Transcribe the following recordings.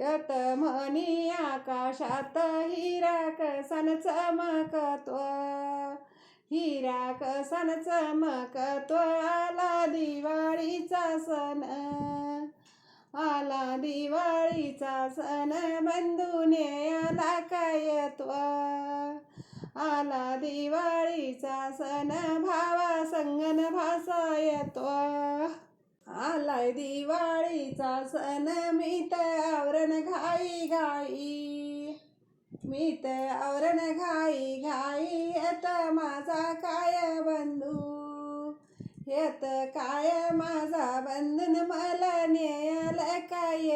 यत म्हणी आकाशात हिरा कसन चमकतो. हिरा कसन चमकतो. आला दिवाळीचा सण. आला दिवाळीचा सण. बंधूने आला कायत्व. आला दिवाळीचा सण. भावा संगन भासा येतो आलाय दिवाळीचा सण मीत आवरण घाई घाई. मी आवरण घाई घाई येत माझा काय बंधू? येत काय माझा बंधन मला नेयल काय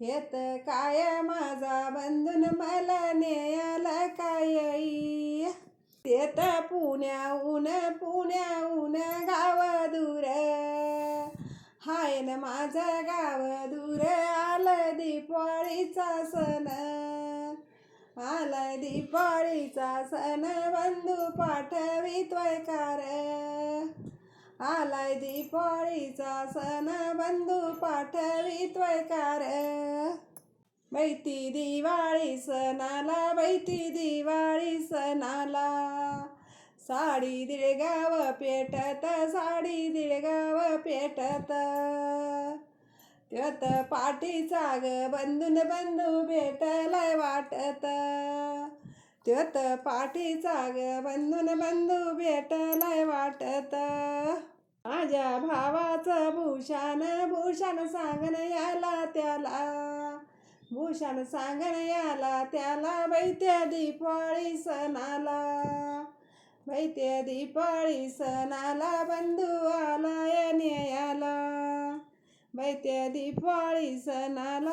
येत काय माझा बंधन मला नेयल काय येत पुण्याहून पुण्याहून ऊन दूर हाय माझं गाव दूर आलं दीपाळीचा सण. आलं दीपावळीचा सण बंधू पाठवितोय कार आलाय दीपावळीचा सण बंधू पाठवितोय कार बैती दिवाळी सणाला बैती दिवाळी सणाला. साडी दिळगाव पेटत साडी दिळगाव पेटत. त्यात पाठीचा ग बंधून बंधू भेटलाय वाटत. त्यात पाठीचा ग बंधून बंधू भेटलाय वाटत. माझ्या भावाचं भूषण भूषण सांगण याला त्याला. भूषण सांगण याला त्याला बैत्या दीपावळी सणाला. बैत्या दीपाळी सणाला बंधू आला या न्यायाला बैत्या दिपाळी सणाला